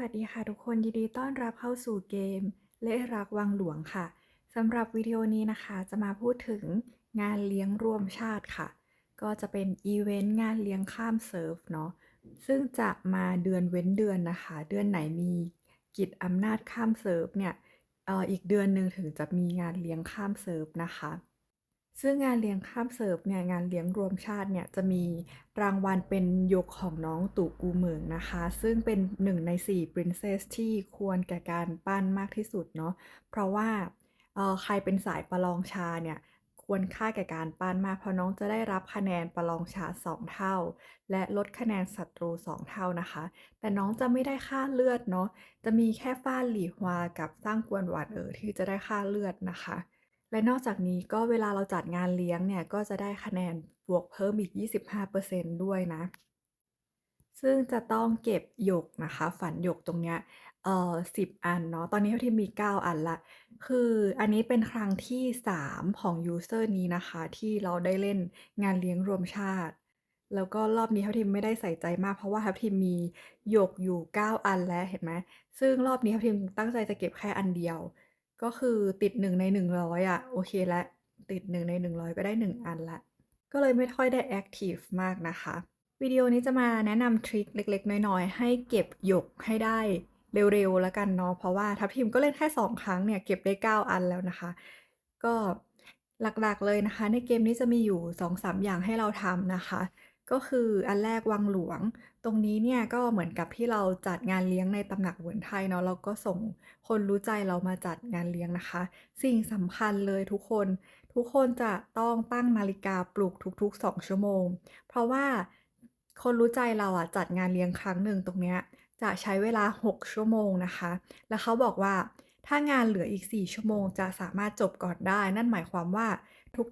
วัสดีค่ะทุกคนยินดีต้อนรับเข้าสู่เกม เละรักวังหลวงค่ะสำหรับวิดีโอนี้นะคะ จะมาพูดถึงงานเลี้ยงร่วมชาติค่ะ ก็จะเป็นอีเวนต์งานเลี้ยงข้ามเซิร์ฟเนาะซึ่งจะมาเดือนเว้นเดือนนะคะ เดือนไหนมีกิจอำนาจข้ามเซิร์ฟเนี่ยอออีกเดือนหนึ่งถึงจะมีงานเลี้ยงข้ามเซิร์ฟนะคะ ซึ่งงานเลี้ยงข้ามเสิร์ฟเนี่ยงานเลี้ยงรวมชาติเนี่ยจะมีรางวัลเป็นยกของน้องตู่กูเหมิงนะคะ ซึ่งเป็นหนึ่งใน4 Princess ที่ควรแก่การปั้นมากที่สุดเนาะเพราะว่าเอ่อใครเป็นสายประลองชาเนี่ยควรค่าแก่การปั้นมากเพราะน้องจะได้รับคะแนนประลองชา 2 เท่า และลดคะแนนศัตรู 2 เท่านะคะ แต่น้องจะไม่ได้ค่าเลือดเนาะจะมีแค่ฟ้าหลี่ฮวากับสร้างกวนหวานเออที่จะได้ค่าเลือดนะคะ และนอกจากนี้ก็เวลาเราจัดงานเลี้ยงเนี่ย ก็จะได้คะแนนบวกเพิ่มอีก 25%ด้วยนะ ซึ่งจะต้องเก็บหยกนะคะ ฝันหยกตรงเนี้ยเอ่อ10อันเนาะ ตอนนี้เท่าที่มี 9 อันละ คืออันนี้เป็นครั้งที่ 3 ของยูเซอร์นี้นะคะ ที่เราได้เล่นงานเลี้ยงรวมชาติ แล้วก็รอบนี้ทัพทิมไม่ได้ใส่ใจมาก เพราะว่าทัพทิมมีหยกอยู่ 9 อันแล้วเห็นไหมซึ่งรอบนี้ทัพทิมตั้งใจจะเก็บแค่อันเดียว ก็คือติด1ใน100อยอะโอเคแล้วติด1ใน100ก็ได้1อันล้วก็เลยไม่ค่อยได้แอคทีฟมากนะคะ วิดีโอนี้จะมาแนะนำทริคเล็กๆ น้อยๆ ให้เก็บหยกให้ได้เร็วๆแล้วกันเนาะเพราะว่าทัพทิมก็เล่นแค่ 2 ครั้งเนี่ยเก็บได้ 9 อันแล้วนะคะ ก็หลักๆเลยนะคะ ในเกมนี้จะมีอยู่ 2-3 อย่างให้เราทำนะคะ ก็คืออันแรกวังหลวง ตรงนี้เนี่ยก็เหมือนกับที่เราจัดงานเลี้ยงในตำหนักหวนไทยเนาะเราก็ส่งคนรู้ใจเรามาจัดงานเลี้ยงนะคะ สิ่งสำคัญเลยทุกคน ทุกคนจะต้องตั้งนาฬิกาปลุกทุก ๆ 2 ชั่วโมง เพราะว่าคนรู้ใจเราอะจัดงานเลี้ยงครั้งหนึ่งตรงเนี้ยจะใช้เวลา 6 ชั่วโมงนะคะ แล้วเขาบอกว่าถ้างานเหลืออีก 4 ชั่วโมง จะสามารถจบก่อนได้ นั่นหมายความว่า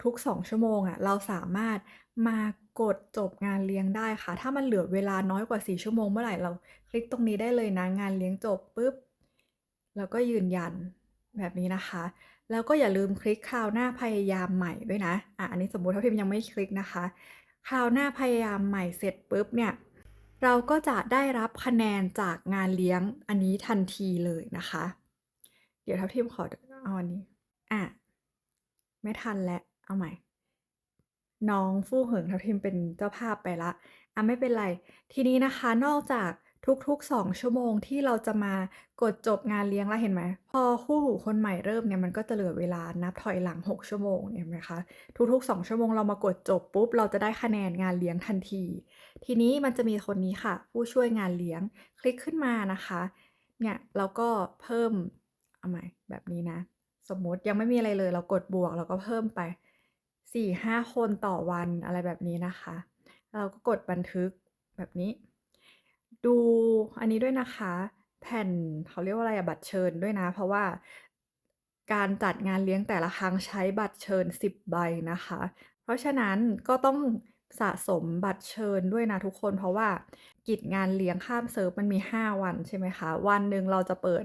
ทุกๆ 2 ชั่วโมงอะเราสามารถ มากดจบงานเลี้ยงได้ค่ะ ถ้ามันเหลือเวลาน้อยกว่า 4 ชั่วโมงเมื่อไหร่เราคลิกตรงนี้ได้เลยนะ งานเลี้ยงจบปุ๊บ แล้วก็ยืนยันแบบนี้นะคะ แล้วก็อย่าลืมคลิกคราวหน้าพยายามใหม่ด้วยนะ อะ อันนี้สมมุติทัพทิมยังไม่คลิกนะคะ คราวหน้าพยายามใหม่เสร็จปุ๊บเนี่ย เราก็จะได้รับคะแนนจากงานเลี้ยงอันนี้ทันทีเลยนะคะ เดี๋ยวทัพทิมขอเอาอันนี้ อะ ไม่ทันแล้ว เอาใหม่ น้องฟู่เหิงทัพทิมเป็นเจ้าภาพไปแล้ว อะไม่เป็นไร ทีนี้นะคะ นอกจากทุก ๆ 2 ชั่วโมงที่เราจะมากดจบงานเลี้ยงแล้วเห็นไหม พอคู่หูคนใหม่เริ่มเนี่ยมันก็จะเหลือเวลานับถอยหลัง 6 ชั่วโมงเห็นไหมคะ ทุก ๆ 2 ชั่วโมงเรามากดจบปุ๊บเราจะได้คะแนนงานเลี้ยงทันที ทีนี้มันจะมีคนนี้ค่ะ ผู้ช่วยงานเลี้ยงคลิกขึ้นมานะคะ เนี่ยเราก็เพิ่มเอาใหม่แบบนี้นะ สมมติยังไม่มีอะไรเลย เรากดบวกเราก็เพิ่มไป 4-5คนต่อวันอะไรแบบนี้นะคะ เราก็กดบันทึกแบบนี้ ดูอันนี้ด้วยนะคะ แผ่นเขาเรียกว่าอะไรอะบัตรเชิญด้วยนะ เพราะว่าการจัดงานเลี้ยงแต่ละครั้งใช้บัตรเชิญ 10 ใบนะคะ เพราะฉะนั้นก็ต้องสะสมบัตรเชิญด้วยนะทุกคน เพราะว่ากิจงานเลี้ยงข้ามเซิร์ฟมันมี 5 วันใช่ไหมคะ วันหนึ่งเราจะเปิด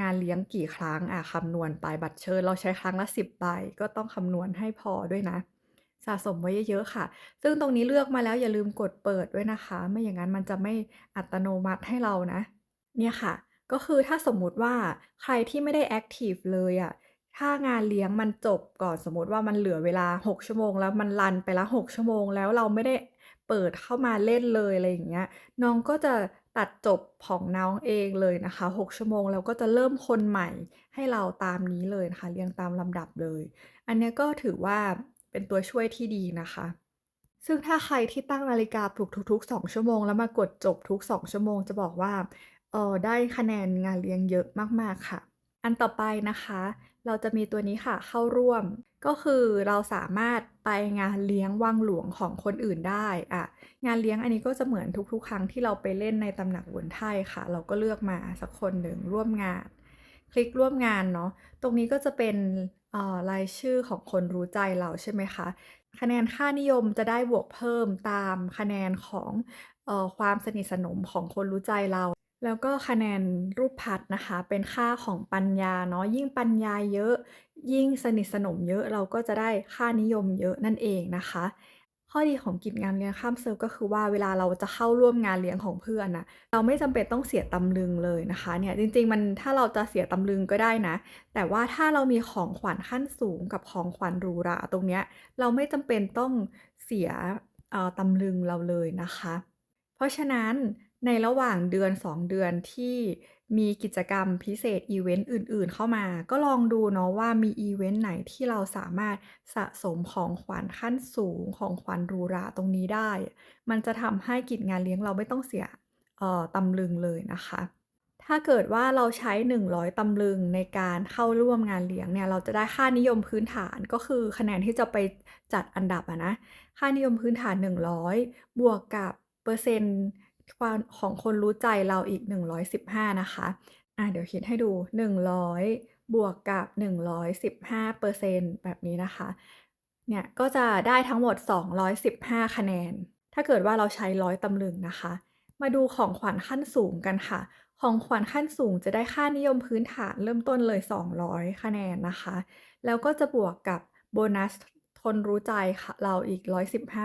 งานเลี้ยงกี่ครั้ง อ่าคำนวณไปบัตรเชิญ เราใช้ครั้งละ 10ใบก็ต้องคำนวณให้พอด้วยนะ สะสมไว้เยอะๆค่ะ ซึ่งตรงนี้เลือกมาแล้วอย่าลืมกดเปิดด้วยนะคะ ไม่อย่างนั้นมันจะไม่อัตโนมัติให้เรานะ เนี่ยค่ะ ก็คือถ้าสมมุติว่าใครที่ไม่ได้แอคทีฟเลยอะถ้างานเลี้ยงมันจบก่อนสมมติว่ามันเหลือเวลา 6 ชั่วโมง แล้วมันรันไปล้ว6ชั่วโมง แล้วเราไม่ได้เปิดเข้ามาเล่นเลยอะไรอย่างเงี้ยน้องก็จะ ตัดจบของน้องเองเลยนะคะ 6 ชั่วโมงแล้วก็จะเริ่มคนใหม่ให้เราตามนี้เลยนะคะเรียงตามลำดับเลย อันนี้ก็ถือว่าเป็นตัวช่วยที่ดีนะคะ ซึ่งถ้าใครที่ตั้งนาฬิกาปลุกทุกๆ 2 ชั่วโมง แล้วมากดจบทุก 2 ชั่วโมงจะบอกว่าเออได้คะแนนงานเลี้ยงเยอะมากๆค่ะ อันต่อไปนะคะ เราจะมีตัวนี้ค่ะเข้าร่วม ก็คือเราสามารถไปงานเลี้ยงวังหลวงของคนอื่นได้อ่างานเลี้ยงอันนี้ก็จะเหมือนทุกๆ ครั้งที่เราไปเล่นในตำหนักวนไทยค่ะ เราก็เลือกมาสักคนหนึ่งร่วมงาน คลิกร่วมงานเนาะตรงนี้ก็จะเป็นรายชื่อของคนรู้ใจเราใช่ไหมคะคะแนนค่านิยมจะได้บวกเพิ่มตามคะแนนของออความสนิทสนมของคนรู้ใจเรา แล้วก็คะแนนรูปพรรณนะคะ เป็นค่าของปัญญาเนาะยิ่งปัญญาเยอะ ยิ่งสนิทสนมเยอะเราก็จะได้ค่านิยมเยอะนั่นเองนะคะ ข้อดีของกิจงานเลี้ยงข้ามเซิร์ฟก็คือว่าเวลาเราจะเข้าร่วมงานเลี้ยงของเพื่อนนะเราไม่จำเป็นต้องเสียตำลึงเลยนะคะเนี่ยจริงๆมันถ้าเราจะเสียตำลึงก็ได้นะ แต่ว่าถ้าเรามีของขวัญขั้นสูงกับของขวัญหรูหราตรงเนี้ยเราไม่จำเป็นต้องเสียเอ่อตำลึงเราเลยนะคะ เพราะฉะนั้น ในระหว่างเดือน 2 เดือนที่มีกิจกรรมพิเศษอิเวนต์อื่นๆ เข้ามา ก็ลองดูเนาะว่ามีอิเวนต์ไหนที่เราสามารถสะสมของขวัญขั้นสูงของขวัญหรูหราตรงนี้ได้ มันจะทำให้กิจงานเลี้ยงเราไม่ต้องเสียเอ่อตำลึงเลยนะคะ ถ้าเกิดว่าเราใช้ 100 ตำลึงในการเข้าร่วมงานเลี้ยงเนี่ย เราจะได้ค่านิยมพื้นฐานก็คือคะแนนที่จะไปจัดอันดับอะนะ ค่านิยมพื้นฐาน 100 บวกกับเปอร์เซ็นต์ ของคนรู้ใจเราอีก 115 นะคะ อ่าเดี๋ยวคิดให้ดู 100 บวกกับ 115เปอร์เซ็นต์แบบนี้นะคะ เนี่ยก็จะได้ทั้งหมด 215 คะแนน ถ้าเกิดว่าเราใช้100ตำลึงนะคะ มาดูของขวัญขั้นสูงกันค่ะ ของขวัญขั้นสูงจะได้ค่านิยมพื้นฐานเริ่มต้นเลย 200 คะแนนนะคะ แล้วก็จะบวกกับโบนัสคนรู้ใจค่ะเราอีก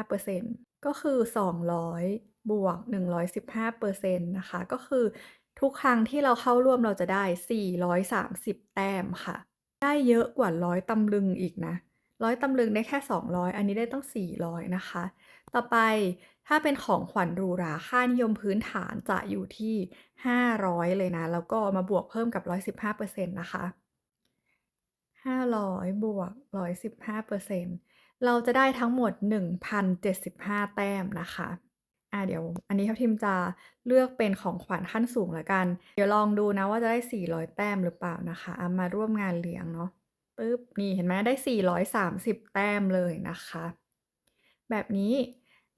115% ก็คือ 200 บวก 115%นะคะ ก็คือทุกครั้งที่เราเข้าร่วมเราจะได้ 430 แต้มค่ะ ได้เยอะกว่า100ตำลึงอีกนะ100ตำลึงได้แค่ 200 อันนี้ได้ตั้ง400 นะคะ ต่อไปถ้าเป็นของขวัญรูราค่านิยมพื้นฐานจะอยู่ที่ 500 เลยนะ แล้วก็มาบวกเพิ่มกับ 115%นะคะ 500 บวก 115%เเราจะได้ทั้งหมด 1,075 แต้มนะคะอ่าเดี๋ยวอันนี้ทัพทิมจะเลือกเป็นของขวัญขั้นสูงล้วกัน เดี๋ยวลองดูนะว่าจะได้ 400 แต้มหรือเปล่านะคะเอะมาร่วมงานเลี้ยงเนาะปึ๊บนี่เห็นไหมได้ 430 แต้มเลยนะคะ แบบนี้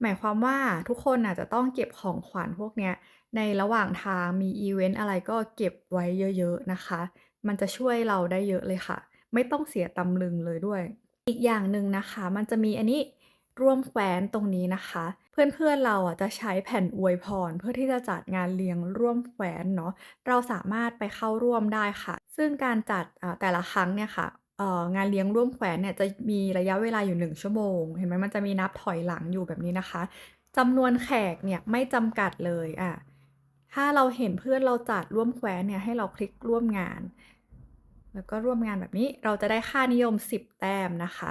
หมายความว่าทุกคนอาจจะต้องเก็บของขวัญพวกเนี้ยในระหว่างทางมีอีเวนต์อะไรก็เก็บไว้เยอะๆนะคะ มันจะช่วยเราได้เยอะเลยค่ะ ไม่ต้องเสียตำลึงเลยด้วย อีกอย่างหนึ่งนะคะ มันจะมีอันนี้ร่วมแขวนตรงนี้นะคะ เพื่อนๆเราอะจะใช้แผ่นอวยพร เพื่อที่จะจัดงานเลี้ยงร่วมแขวนเนาะเราสามารถไปเข้าร่วมได้ค่ะ ซึ่งการจัดอ่าแต่ละครั้งเนี่ยค่ะเอ่องานเลี้ยงร่วมแขวนเนี่ยจะมีระยะเวลาอยู่ 1 ชั่วโมง เห็นไหมมันจะมีนับถอยหลังอยู่แบบนี้นะคะจำนวนแขกเนี่ยไม่จำกัดเลยอะถ้าเราเห็นเพื่อนเราจัดร่วมแขวนเนี่ยให้เราคลิกร่วมงาน แล้วก็ร่วมงานแบบนี้เราจะได้ค่านิยม 10 แต้มนะคะ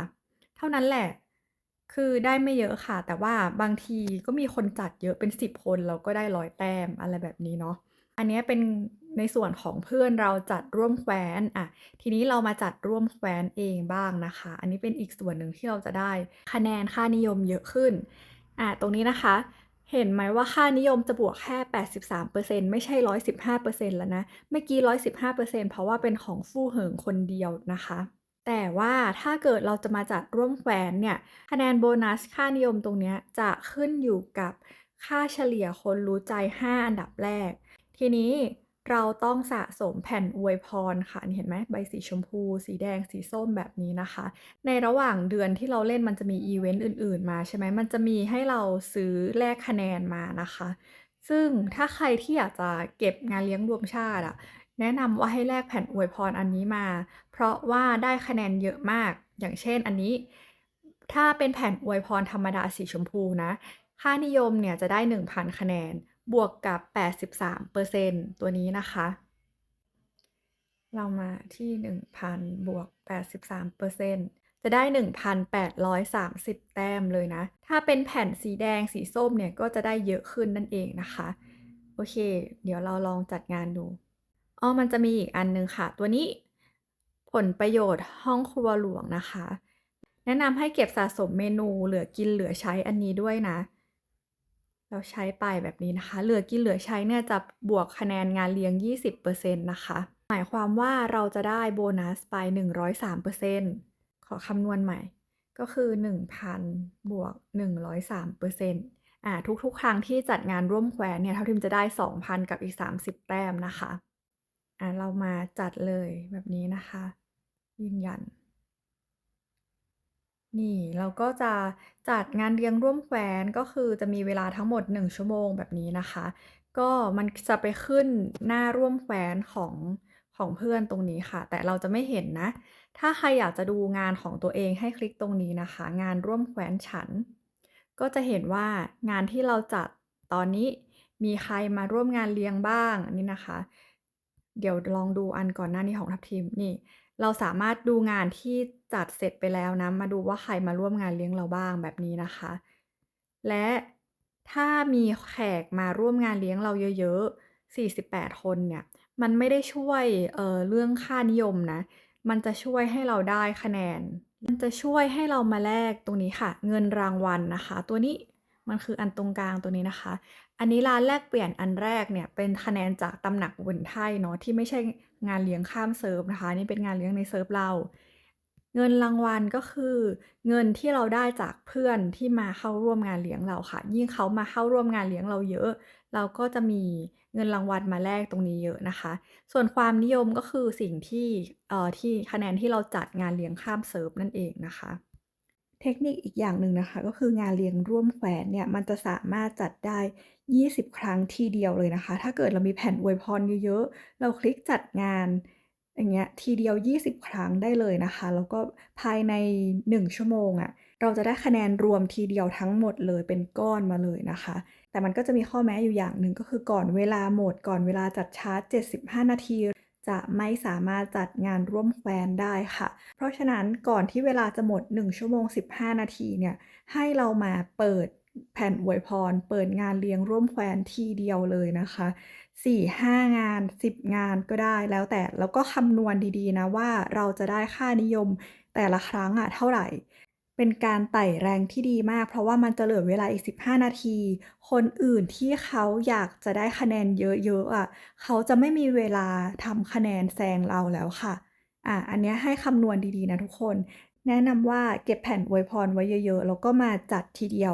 เท่านั้นแหละ คือได้ไม่เยอะค่ะ แต่ว่าบางทีก็มีคนจัดเยอะเป็น 10 คนเราก็ได้100แต้มอะไรแบบนี้เนาะอันนี้เป็นในส่วนของเพื่อนเราจัดร่วมแขวนอะทีนี้เรามาจัดร่วมแขวนเองบ้างนะคะ อันนี้เป็นอีกส่วนหนึ่งที่เราจะได้คะแนนค่านิยมเยอะขึ้นอะตรงนี้นะคะ เห็นไหมว่าค่านิยมจะบวกแค่ 83%ไม่ใช่ 115%แล้วนะ เมื่อกี้ 115%เพราะว่าเป็นของฟู่เหิงคนเดียวนะคะ แต่ว่าถ้าเกิดเราจะมาจัดร่วมแขวนเนี่ยคะแนนโบนัสค่านิยมตรงนี้จะขึ้นอยู่กับค่าเฉลี่ยคนรู้ใจ 5 อันดับแรก ทีนี้ เราต้องสะสมแผ่นอวยพรค่ะเห็นไหมใบสีชมพู สีแดงสีส้มแบบนี้นะคะ ในระหว่างเดือนที่เราเล่นมันจะมีอีเวนต์อื่น ๆ มาใช่ไหมมันจะมีให้เราซื้อแลกคะแนนมานะคะ ซึ่งถ้าใครที่อยากจะเก็บงานเลี้ยงรวมชาติอะแนะนำว่าให้แลกแผ่นอวยพรอันนี้มา เพราะว่าได้คะแนนเยอะมาก อย่างเช่นอันนี้ ถ้าเป็นแผ่นอวยพรธรรมดาสีชมพูนะ ค่านิยมเนี่ยจะได้ 1,000 คะแนน บวกกับ 83%ตัวนี้นะคะ เรามาที่ 1,000 บวก 83%จะได้ 1,830 แต้มเลยนะ ถ้าเป็นแผ่นสีแดงสีส้มเนี่ย ก็จะได้เยอะขึ้นนั่นเองนะคะ โอเค เดี๋ยวเราลองจัดงานดู อ๋อ มันจะมีอีกอันนึงค่ะ ตัวนี้ผลประโยชน์ห้องครัวหลวงนะคะ แนะนำให้เก็บสะสมเมนูเหลือกินเหลือใช้อันนี้ด้วยนะ เราใช้ไปแบบนี้นะคะ เหลือกินเหลือใช้เนี่ยจะบวกคะแนนงานเลี้ยง 20%นะคะ หมายความว่าเราจะได้โบนัสไป 103%ขอคำนวณใหม่ ก็คือ 1,000 บวก 103%อ่าทุกๆ ครั้งที่จัดงานร่วมแขวนเนี่ยเท่าทิมจะได้ 2,000 กับอีก 30 แต้มนะคะอ่าเรามาจัดเลยแบบนี้นะคะ ยืนยัน นี่เราก็จะจัดงานเลี้ยงร่วมแขวนก็คือจะมีเวลาทั้งหมด 1 ชั่วโมงแบบนี้นะคะ ก็มันจะไปขึ้นหน้าร่วมแขวนของของเพื่อนตรงนี้ค่ะ แต่เราจะไม่เห็นนะ ถ้าใครอยากจะดูงานของตัวเองให้คลิกตรงนี้นะคะ งานร่วมแขวนฉัน ก็จะเห็นว่างานที่เราจัดตอนนี้มีใครมาร่วมงานเลี้ยงบ้างนี่นะคะ เดี๋ยวลองดูอันก่อนหน้านี้ของทัพทีมนี่ เราสามารถดูงานที่จัดเสร็จไปแล้วนะ มาดูว่าใครมาร่วมงานเลี้ยงเราบ้างแบบนี้นะคะ และถ้ามีแขกมาร่วมงานเลี้ยงเราเยอะๆ 48 คนเนี่ย มันไม่ได้ช่วยเออเรื่องค่านิยมนะ มันจะช่วยให้เราได้คะแนน มันจะช่วยให้เรามาแลกตรงนี้ค่ะ เงินรางวัลนะคะ ตัวนี้มันคืออันตรงกลางตัวนี้นะคะ อันนี้ร้านแลกเปลี่ยนอันแรกเนี่ยเป็นคะแนนจากตำหนักเวนไทยเนาะที่ไม่ใช่งานเลี้ยงข้ามเซิร์ฟนะคะนี่เป็นงานเลี้ยงในเซิร์ฟเรา เงินรางวัลก็คือ เงินที่เราได้จากเพื่อนที่มาเข้าร่วมงานเลี้ยงเราค่ะ ยิ่งเขามาเข้าร่วมงานเลี้ยงเราเยอะ เราก็จะมีเงินรางวัลมาแลกตรงนี้เยอะนะคะ ส่วนความนิยมก็คือสิ่งที่เอ่อที่คะแนนที่เราจัดงานเลี้ยงข้ามเซิร์ฟนั่นเองนะคะ เทคนิคอีกอย่างหนึ่งนะคะ ก็คืองานเลี้ยงร่วมแขวนเนี่ย มันจะสามารถจัดได้ 20 ครั้งทีเดียวเลยนะคะ ถ้าเกิดเรามีแผ่นอวยพรเยอะๆ เราคลิกจัดงานอย่างเงี้ยทีเดียว 20 ครั้งได้เลยนะคะ แล้วก็ภายใน 1 ชั่วโมงอะเราจะได้คะแนนรวมทีเดียวทั้งหมดเลยเป็นก้อนมาเลยนะคะ แต่มันก็จะมีข้อแม้อยู่อย่างหนึ่งก็คือก่อนเวลาหมดก่อนเวลาจัดชาร์จ 75 นาที จะไม่สามารถจัดงานร่วมแควนได้ค่ะ เพราะฉะนั้นก่อนที่เวลาจะหมด 1 ชั่วโมง 15 นาทีเนี่ย ให้เรามาเปิดแผ่นอวยพร เปิดงานเลี้ยงร่วมแควนทีเดียวเลยนะคะ4-5 งาน 10 งานก็ได้แล้วแต่แล้วก็คำนวณดีๆนะว่าเราจะได้ค่านิยมแต่ละครั้งอะเท่าไหร่ เป็นการไต่แรงที่ดีมาก เพราะว่ามันจะเหลือเวลาอีก 15 นาที คนอื่นที่เขาอยากจะได้คะแนนเยอะๆอะเขาจะไม่มีเวลาทำคะแนนแซงเราแล้วค่ะอะ อันนี้ให้คำนวณดีๆนะทุกคน แนะนำว่าเก็บแผ่นอวยพรไว้เยอะๆ แล้วก็มาจัดทีเดียว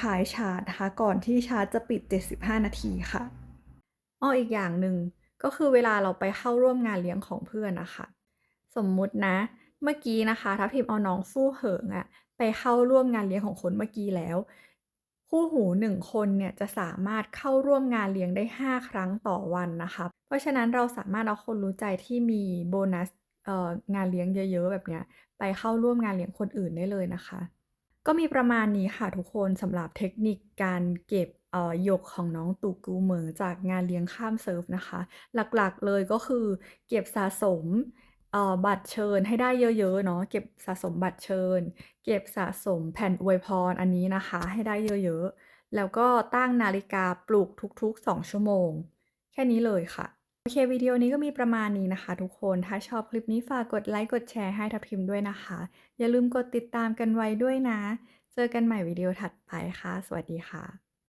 ท้ายๆชาร์จนะคะก่อนที่ชาร์จจะปิด 75 นาทีค่ะอ้ออีกอย่างหนึ่งก็คือเวลาเราไปเข้าร่วมงานเลี้ยงของเพื่อนนะคะ สมมุตินะ เมื่อกี้นะคะทัพทิมเอาน้องฟู่เหิงอะไปเข้าร่วมงานเลี้ยงของคนเมื่อกี้แล้ว คู่หูหนึ่งคนเนี่ยจะสามารถเข้าร่วมงานเลี้ยงได้ 5 ครั้งต่อวันนะคะ เพราะฉะนั้นเราสามารถเอาคนรู้ใจที่มีโบนัสงานเลี้ยงเยอะ ๆ แบบเนี้ยไปเข้าร่วมงานเลี้ยงคนอื่นได้เลยนะคะ ก็มีประมาณนี้ค่ะทุกคนสำหรับเทคนิคการเก็บหยกของน้องตู่กูเหมิงจากงานเลี้ยงข้ามเซิร์ฟนะคะ หลักๆเลยก็คือเก็บสะสม เอ่อบัตรเชิญให้ได้เยอะๆเนาะเก็บสะสมบัตรเชิญ เก็บสะสมแผ่นอวยพรอันนี้นะคะ ให้ได้เยอะๆ แล้วก็ตั้งนาฬิกาปลุกทุกๆ 2 ชั่วโมง แค่นี้เลยค่ะ โอเควิดีโอนี้ก็มีประมาณนี้นะคะ ทุกคนถ้าชอบคลิปนี้ฝากกดไลค์กดแชร์ให้ทัพทิมด้วยนะคะ อย่าลืมกดติดตามกันไว้ด้วยนะ เจอกันใหม่วิดีโอถัดไปค่ะ สวัสดีค่ะ